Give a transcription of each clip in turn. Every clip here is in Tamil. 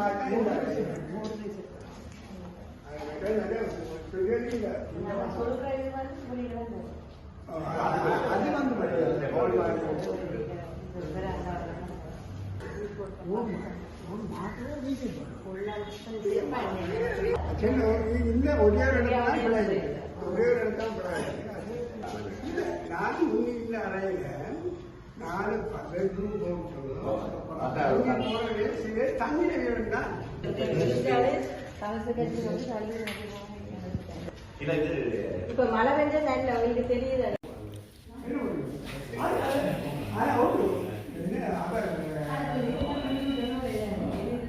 அது வந்து சின்ன இந்த ஒரே ஒரு இடம் தான் ஒரே ஒரு இடம் தான் அறையில வேணும் தான் இப்ப மழை பெஞ்சா நல்ல உங்களுக்கு தெரியுது ஆனா ஓகே என்ன அவர் இந்த ஒரே ஒரு இடம் தான் பிழை. ஒரே ஒரு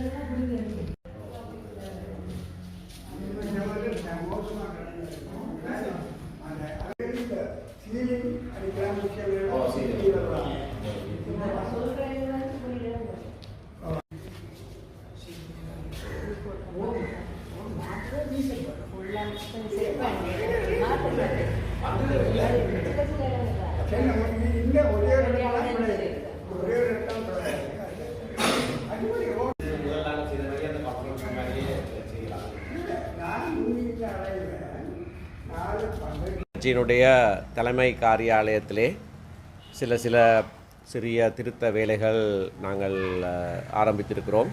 இடம் தான் பிழை. அடிப்படை ஓ- நான் இந்த அறையில நாலு பன்னெண்டு கட்சியினுடைய தலைமை காரியாலயத்திலே சில சில சிறிய திருத்த வேலைகள் நாங்கள் ஆரம்பித்திருக்கிறோம்.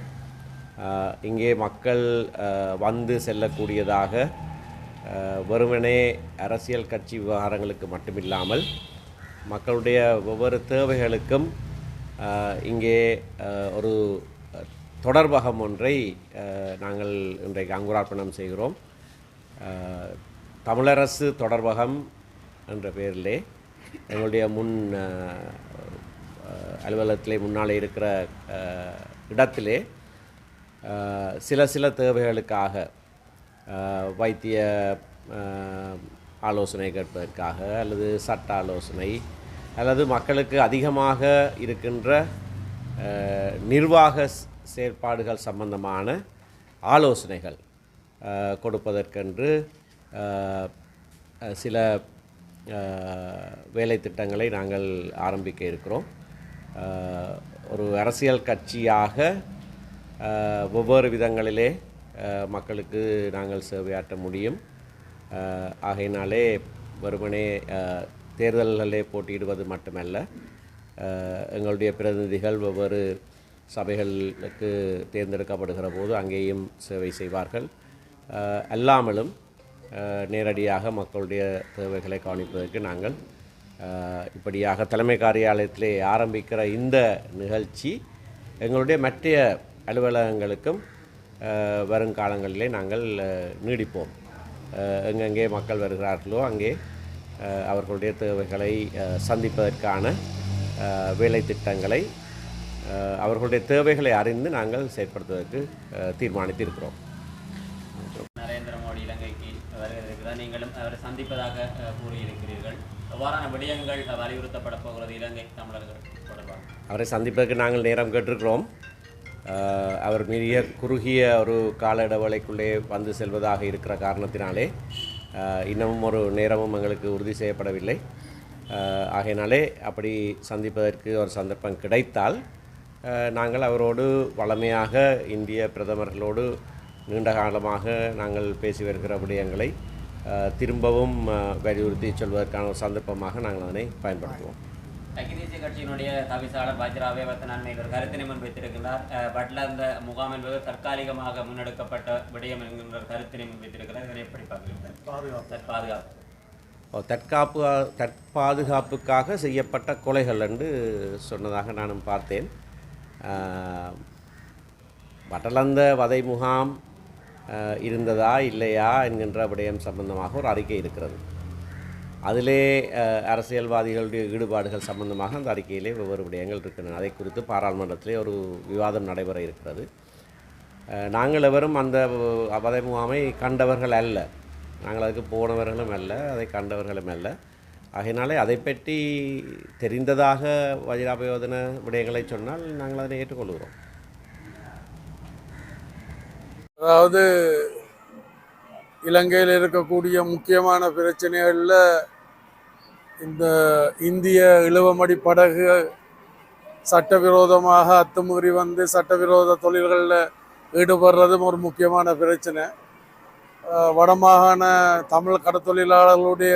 இங்கே மக்கள் வந்து செல்லக்கூடியதாக வெறுமனே அரசியல் கட்சி விவகாரங்களுக்கு மட்டுமில்லாமல் மக்களுடைய ஒவ்வொரு தேவைகளுக்கும் இங்கே ஒரு தொடர்பகம் ஒன்றை நாங்கள் இன்றைக்கு அங்குரார்ப்பணம் செய்கிறோம். தமிழரசு தொடர்பகம் என்ற பெயரிலே எங்களுடைய முன் அலுவலகத்திலே முன்னாலே இருக்கிற இடத்திலே சில சில தேவைகளுக்காக வைத்திய ஆலோசனை கேட்பதற்காக அல்லது சட்ட ஆலோசனை அல்லது மக்களுக்கு அதிகமாக இருக்கின்ற நிர்வாக செயற்பாடுகள் சம்பந்தமான ஆலோசனைகள் கொடுப்பதற்கென்று சில வேலை திட்டங்களை நாங்கள் ஆரம்பிக்க இருக்கிறோம். ஒரு அரசியல் கட்சியாக ஒவ்வொரு விதங்களிலே மக்களுக்கு நாங்கள் சேவையாற்ற முடியும். ஆகையினாலே வெறுமனே தேர்தல்களே போட்டியிடுவது மட்டுமல்ல எங்களுடைய பிரதிநிதிகள் ஒவ்வொரு சபைகளுக்கு தேர்ந்தெடுக்கப்படுகிற போது அங்கேயும் சேவை செய்வார்கள். அல்லாமலும் நேரடியாக மக்களுடைய தேவைகளை கவனிப்பதற்கு நாங்கள் இப்படியாக தலைமை காரியாலயத்திலே ஆரம்பிக்கிற இந்த நிகழ்ச்சி எங்களுடைய மற்ற அலுவலகங்களுக்கும் வருங்காலங்களிலே நாங்கள் நீடிப்போம். எங்கெங்கே மக்கள் வருகிறார்களோ அங்கே அவர்களுடைய தேவைகளை சந்திப்பதற்கான வேலை திட்டங்களை அவர்களுடைய தேவைகளை அறிந்து நாங்கள் செயற்படுத்துவதற்கு தீர்மானித்திருக்கிறோம். நரேந்திர மோடி இலங்கைக்கு வருகிறதுக்கு நீங்களும் அவரை சந்திப்பதாக கூறியிருக்கிறீர்கள். எவ்வாறான விடயங்கள் வலியுறுத்தப்பட போகிறது இலங்கை தமிழர்கள் தொடர்பாக? அவரை சந்திப்பதற்கு நாங்கள் நேரம் கேட்டிருக்கிறோம். அவர் மிக குறுகிய ஒரு கால இடைவெளிக்குள்ளே வந்து செல்வதாக இருக்கிற காரணத்தினாலே இன்னமும் ஒரு நேரமும் எங்களுக்கு உறுதி செய்யப்படவில்லை. ஆகையினாலே அப்படி சந்திப்பதற்கு ஒரு சந்தர்ப்பம் கிடைத்தால் நாங்கள் அவரோடு வளமையாக இந்திய பிரதமர்களோடு நீண்ட காலமாக நாங்கள் பேசி வருகிற விடயங்களை திரும்பவும் வலியுறுத்தி சொல்வதற்கான ஒரு சந்தர்ப்பமாக நாங்கள் அதனை பயன்படுத்துவோம். ஐக்கிய தேசிய கட்சியினுடைய தவிசாளர் பாஜராவே நன்மையில் ஒரு கருத்தினை முன்வைத்திருக்கிறார். அஹ், பட்ல அந்த முகாம் என்பது தற்காலிகமாக முன்னெடுக்கப்பட்ட விடயம் என்கின்ற கருத்தினை முன்வைத்திருக்கிறார். இதனை எப்படி பார்க்கிறீர்கள்? பாதுகாப்பு. ஓ, தற்காப்பு தற்பாதுகாப்புக்காக செய்யப்பட்ட கொலைகள் என்று சொன்னதாக நானும் பார்த்தேன். ஆஹ், வட்டலந்த வதை முகாம் இருந்ததா இல்லையா என்கின்ற விடயம் சம்பந்தமாக ஒரு அறிக்கை இருக்கிறது. அதிலே அரசியல்வாதிகளுடைய ஈடுபாடுகள் சம்பந்தமாக அந்த அறிக்கையிலே வெவ்வேறு விடயங்கள் இருக்கின்றன. அதை குறித்து பாராளுமன்றத்திலே ஒரு விவாதம் நடைபெற இருக்கிறது. நாங்கள் எவரும் அந்த வதை முகாமை கண்டவர்கள் அல்ல. நாங்கள் அதுக்கு போனவர்களும் அல்ல அதை கண்டவர்களும் அல்ல. ஆகையினாலே அதை பற்றி தெரிந்ததாக வஜிராபயோதன விடயங்களை சொன்னால் நாங்கள் அதனை ஏற்றுக்கொள்கிறோம். அதாவது இலங்கையில் இருக்கக்கூடிய முக்கியமான பிரச்சனைகளில் இந்த இந்திய இழுவமடி படகு சட்டவிரோதமாக அத்துமீறி வந்து சட்டவிரோத தொழில்களில் ஈடுபடுறதும் ஒரு முக்கியமான பிரச்சனை. வடமாகாண தமிழ் கடத்தொழிலாளர்களுடைய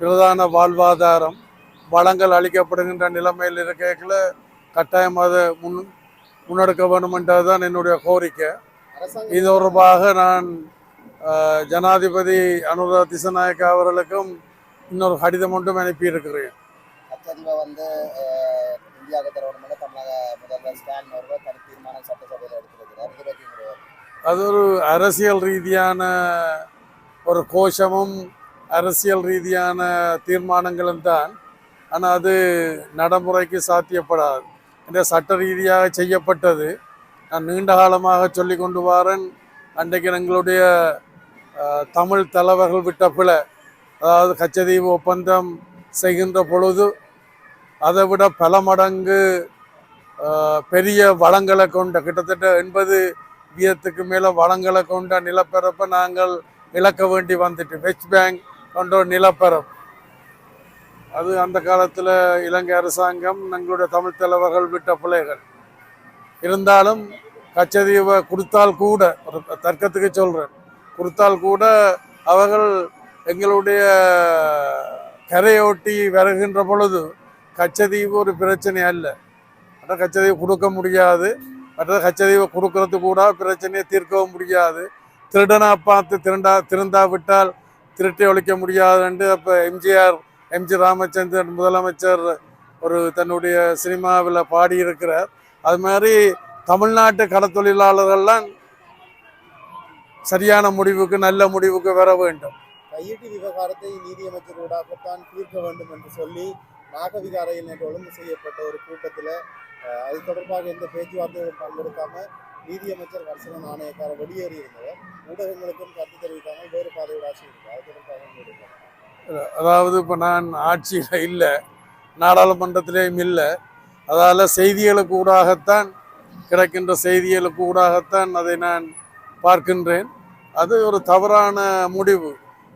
பிரதான வாழ்வாதாரம் வளங்கள் அளிக்கப்படுகின்ற நிலைமையில் இருக்கையில் கட்டாயம் அதை முன் முன்னெடுக்க வேண்டுமென்றது தான் என்னுடைய கோரிக்கை. இது தொடர்பாக நான் ஜனாதிபதி அனுரா திசநாயக்கா அவர்களுக்கும் இன்னொரு கடிதம் ஒன்றும் அனுப்பியிருக்கிறேன். லட்சத்தீவை வந்து இந்தியாவுக்கு தமிழக முதல்வர் ஸ்டாலின் அவர்கள் தனி தீர்மானம் சட்டசபையில் எடுத்திருக்கிறார். அது ஒரு அரசியல் ரீதியான ஒரு கோஷமும் அரசியல் ரீதியான தீர்மானங்களும் தான். ஆனால் அது நடைமுறைக்கு சாத்தியப்படாது. இந்த சட்ட ரீதியாக செய்யப்பட்டது. நான் நீண்ட காலமாக சொல்லி கொண்டு வரேன். அன்றைக்கு எங்களுடைய தமிழ் தலைவர்கள் விட்ட பிழை. அதாவது கச்சதீவு ஒப்பந்தம் செய்கின்ற பொழுது அதை விட பல மடங்கு பெரிய வளங்களை கொண்ட கிட்டத்தட்ட எண்பது வியத்துக்கு மேலே வளங்களை கொண்ட நிலப்பரப்பை நாங்கள் இழக்க வேண்டி வந்துட்டு வெஸ்ட் பேங்க் கொண்ட நிலப்பரப்பு. அது அந்த காலத்தில் இலங்கை அரசாங்கம் எங்களுடைய தமிழ் தலைவர்கள் விட்ட பிள்ளைகள் இருந்தாலும் கச்சதீவை கொடுத்தால் கூட ஒரு தர்க்கத்துக்கு சொல்கிறேன் கொடுத்தால் கூட அவர்கள் எங்களுடைய கரையொட்டி வருகின்ற பொழுது கச்சதீவு ஒரு பிரச்சனை அல்ல. ஆனால் கச்சதீவு கொடுக்க முடியாது. மற்ற கச்சதீவை கொடுக்கறது கூட பிரச்சனையை தீர்க்கவும் முடியாது. திருடனா பார்த்து திருண்டா திருந்தா விட்டால் திருட்டை ஒழிக்க முடியாதுன்ட்டு அப்போ எம்ஜிஆர் எம்ஜி ராமச்சந்திரன் முதலமைச்சர் ஒரு தன்னுடைய சினிமாவில் பாடியிருக்கிறார். அது மாதிரி தமிழ்நாட்டு கடத்தொழிலாளர்கள்லாம் சரியான முடிவுக்கு நல்ல முடிவுக்கு வர வேண்டும். கையீட்டு விவகாரத்தை நீதியமைச்சரோடாகத்தான் தீர்க்க வேண்டும் என்று சொல்லி நாகவிகாரையில் நேற்று ஒழுங்கு செய்யப்பட்ட ஒரு கூட்டத்தில் அது தொடர்பாக எந்த பேச்சுவார்த்தைகளும் பங்கெடுக்காம நீதியமைச்சர் வர்சன நாணயக்கார வெளியேறி இருந்தவர் ஊடகங்களுக்கும் கருத்து தெரிவிக்காமல் வேறு பாதையோட ஆட்சி இருக்கு. அது தொடர்பாக உங்களுடைய கருத்து. அதாவது இப்போ நான் ஆட்சியில் இல்லை நாடாளுமன்றத்திலேயும் இல்லை. அதால் செய்திகளுக்கு ஊடாகத்தான் கிடைக்கின்ற செய்திகளுக்கு ஊடாகத்தான் அதை நான் பார்க்கின்றேன். அது ஒரு தவறான முடிவு.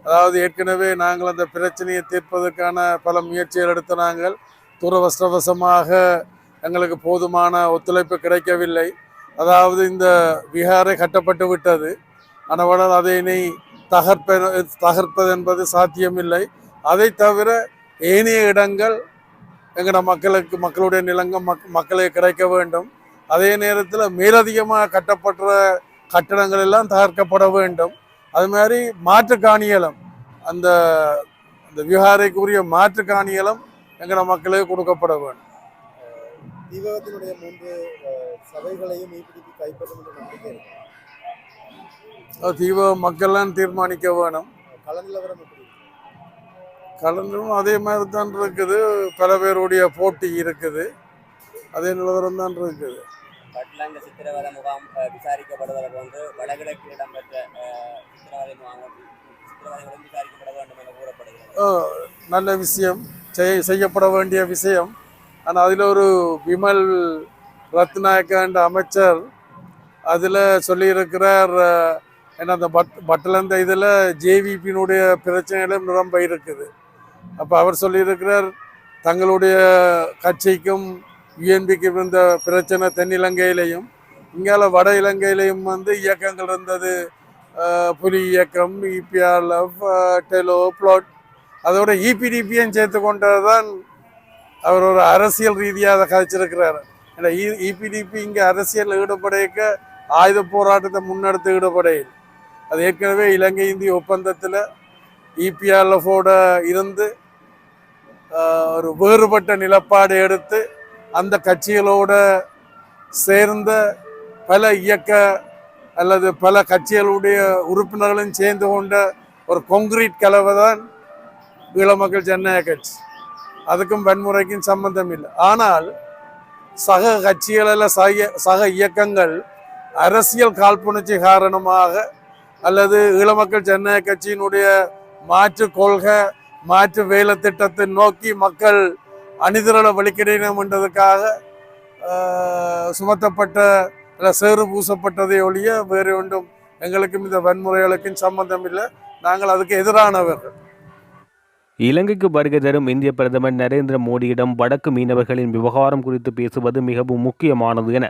அதாவது ஏற்கனவே நாங்கள் அந்த பிரச்சனையை தீர்ப்பதற்கான பல முயற்சிகள் எடுத்த நாங்கள் துரவசவசமாக எங்களுக்கு போதுமான ஒத்துழைப்பு கிடைக்கவில்லை. அதாவது இந்த விகாரை கட்டப்பட்டு விட்டது. ஆனால் அதை இனி தகர்ப்ப தகர்ப்பது என்பது சாத்தியமில்லை. அதை தவிர ஏனைய இடங்கள் எங்களோட மக்களுக்கு மக்களுடைய நிலங்கள் மக் மக்களுக்கு கிடைக்க வேண்டும். அதே நேரத்தில் மேலதிகமாக கட்டப்பட்ட கட்டடங்கள் எல்லாம் தகர்க்கப்பட வேண்டும். அது மாதிரி மாற்று காணியலம் அந்த அந்த விஹாரைக்குரிய மாற்று காணியலம் எங்களோட மக்களுக்கு கொடுக்கப்பட வேண்டும். தீபகத்தினுடைய மூன்று சபைகளையும் ஈபிடிபி கைப்பற்றும் என்ற நம்பிக்கை இருக்கு? மக்கள்லாம் தீர்மானிக்க வேணும். கள நிலவரம் எப்படி? கலந்தும் அதே மாதிரி தான் இருக்குது. பல பேருடைய போட்டி இருக்குது. அதே நிலவரம் தான் இருக்குது. பட்லாங்க சித்திரவதை முகாம் அஹ், விசாரிக்கப்படுவதை போன்று வடகிழக்கில் இடம்பெற்ற சித்திரவதை முகாம் சித்திரவதைகளும் விசாரிக்கப்பட வேண்டும் என கூறப்படுகிறது. நல்ல விஷயம். செய்யப்பட வேண்டிய விஷயம். ஆனால் அதில் ஒரு விமல் ரத்நாயக்க அமைச்சர் அதில் சொல்லியிருக்கிறார் ஏன்னா அந்த பட் பட்டலந்த இதில் ஜேவிபியினுடைய பிரச்சனைகளும் நிரம்ப இருக்குது. அப்போ அவர் சொல்லியிருக்கிறார் தங்களுடைய கட்சிக்கும் யூஎன்பிக்கு இருந்த பிரச்சனை தென்னிலங்கையிலையும் இங்கால வட இலங்கையிலையும் வந்து இயக்கங்கள் இருந்தது. புலி இயக்கம் இபிஆர்எஃப் டெலோ பிளாட் அதோட இபிடிபியும் சேர்த்து கொண்டது தான் அவர் ஒரு அரசியல் ரீதியாக அதை கதைச்சிருக்கிறார். ஏன்னா இபிடிபி இங்கே அரசியல் ஈடுபடைக்க ஆயுத போராட்டத்தை முன்னெடுத்து ஈடுபடையில். அது ஏற்கனவே இலங்கை இந்திய ஒப்பந்தத்தில் இபிஆர்எஃபோட இருந்து ஒரு வேறுபட்ட நிலப்பாடு எடுத்து அந்த கட்சிகளோட சேர்ந்த பல இயக்க அல்லது பல கட்சிகளுடைய உறுப்பினர்களும் சேர்ந்து கொண்ட ஒரு கொங்கிரீட் கலவை தான் ஈழ மக்கள் ஜனநாயக கட்சி. அதுக்கும் வன்முறைக்கும் சம்பந்தம் இல்லை. ஆனால் சக கட்சிகளில் சக சக இயக்கங்கள் அரசியல் காழ்ப்புணர்ச்சி காரணமாக அல்லது ஈழ மக்கள் ஜனநாயக கட்சியினுடைய மாற்று கொள்கை மாற்று வேலை திட்டத்தை நோக்கி மக்கள் அணிதிரள வலிக்கிடணும் என்றதுக்காக சுமத்தப்பட்ட சேறு பூசப்பட்டதை ஒழிய வேறு ஒன்றும் எங்களுக்கும் இந்த வன்முறைகளுக்கும் சம்பந்தம் இல்லை. நாங்கள் அதுக்கு எதிரானவர்கள் இலங்கைக்கு வருகை தரும் இந்திய பிரதமர் நரேந்திர மோடியிடம் வடக்கு மீனவர்களின் விவகாரம் குறித்து பேசுவது மிகவும் முக்கியமானது என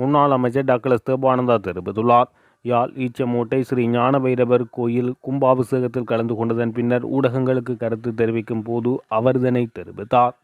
முன்னாள் அமைச்சர் டாக்டர் தேபானந்தா தெரிவித்துள்ளார். யாழ் ஈச்சமூட்டை ஸ்ரீ ஞானபைரவர் கோயில் கும்பாபிஷேகத்தில் கலந்து கொண்டதன் பின்னர் ஊடகங்களுக்கு கருத்து தெரிவிக்கும் போது அவர் இதனை தெரிவித்தார்.